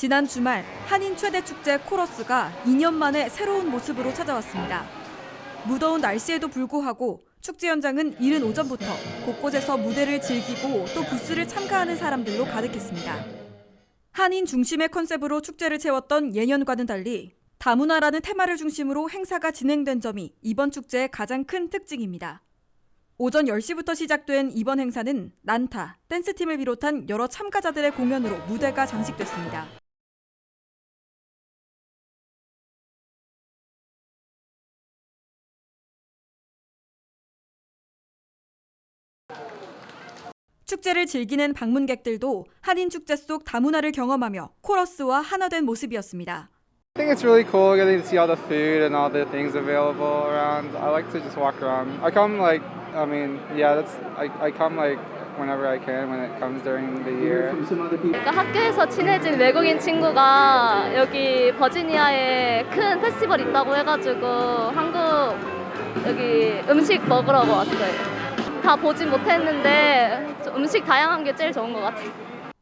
지난 주말 한인 최대 축제 코러스가 2년 만에 새로운 모습으로 찾아왔습니다. 무더운 날씨에도 불구하고 축제 현장은 이른 오전부터 곳곳에서 무대를 즐기고 또 부스를 참가하는 사람들로 가득했습니다. 한인 중심의 컨셉으로 축제를 채웠던 예년과는 달리 다문화라는 테마를 중심으로 행사가 진행된 점이 이번 축제의 가장 큰 특징입니다. 오전 10시부터 시작된 이번 행사는 난타, 댄스팀을 비롯한 여러 참가자들의 공연으로 무대가 장식됐습니다. 축제를 즐기는 방문객들도 한인 축제 속 다문화를 경험하며 코러스와 하나된 모습이었습니다. I think it's really cool getting to see all the food and all the things available around. I like to just walk around. I come like, I mean, yeah, that's I, I come like whenever I can when it comes during the year. 그러니까 학교에서 친해진 외국인 친구가 여기 버지니아에 큰 페스티벌 있다고 해가지고 한국 여기 음식 먹으러 왔어요. 다 보진 못했는데 좀 음식 다양한 게 제일 좋은 것 같아요.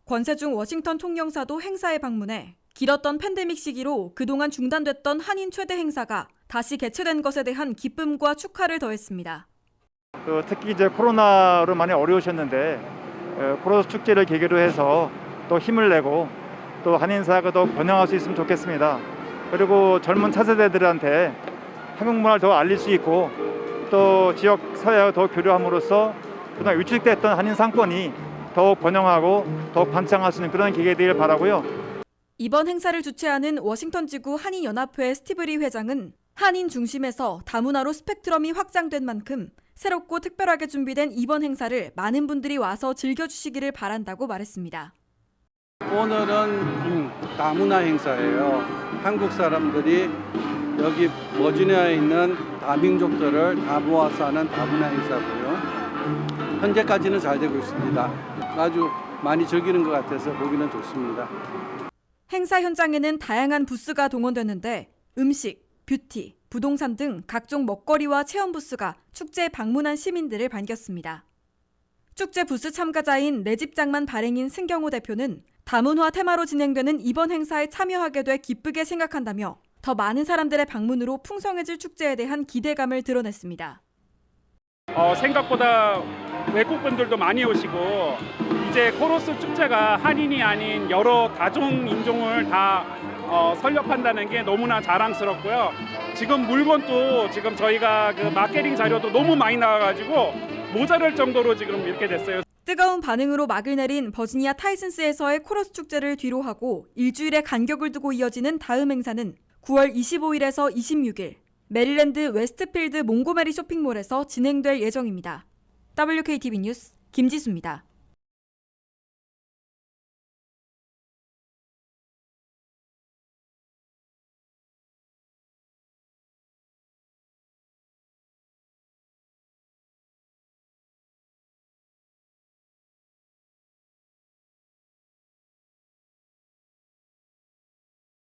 권세중 워싱턴 총영사도 행사에 방문해 길었던 팬데믹 시기로 그동안 중단됐던 한인 최대 행사가 다시 개최된 것에 대한 기쁨과 축하를 더했습니다. 그 특히 이제 코로나로 많이 어려우셨는데 에, 코로나 축제를 계기로 해서 또 힘을 내고 또 한인사가 더 번영할 수 있으면 좋겠습니다. 그리고 젊은 차세대들한테 한국 문화를 더 알릴 수 있고 또 지역 사회와 더 교류함으로써 그동안 위축됐던 한인 상권이 더욱 번영하고 더욱 번창할 수 있는 그런 계기가 되길 바라고요. 이번 행사를 주최하는 워싱턴 지구 한인 연합회 스티브리 회장은 한인 중심에서 다문화로 스펙트럼이 확장된 만큼 새롭고 특별하게 준비된 이번 행사를 많은 분들이 와서 즐겨주시기를 바란다고 말했습니다. 오늘은 음, 다문화 행사예요. 한국 사람들이 여기 버지니아에 있는 다민족들을 다 모아서 하는 다문화 행사고요. 현재까지는 잘 되고 있습니다. 아주 많이 즐기는 것 같아서 보기는 좋습니다. 행사 현장에는 다양한 부스가 동원됐는데 음식, 뷰티, 부동산 등 각종 먹거리와 체험 부스가 축제에 방문한 시민들을 반겼습니다. 축제 부스 참가자인 내 집장만 발행인 승경호 대표는 다문화 테마로 진행되는 이번 행사에 참여하게 돼 기쁘게 생각한다며 더 많은 사람들의 방문으로 풍성해질 축제에 대한 기대감을 드러냈습니다. 어, 생각보다 외국 분들도 많이 오시고 이제 코러스 축제가 한인이 아닌 여러 다종 인종을 다 어, 설렵한다는 게 너무나 자랑스럽고요. 지금 물건도 지금 저희가 그 마케팅 자료도 너무 많이 나와가지고 모자랄 정도로 지금 이렇게 됐어요. 뜨거운 반응으로 막을 내린 버지니아 타이슨스에서의 코러스 축제를 뒤로하고 일주일의 간격을 두고 이어지는 다음 행사는 9월 25일에서 26일 메릴랜드 웨스트필드 몽고메리 쇼핑몰에서 진행될 예정입니다. WKTV 뉴스 김지수입니다.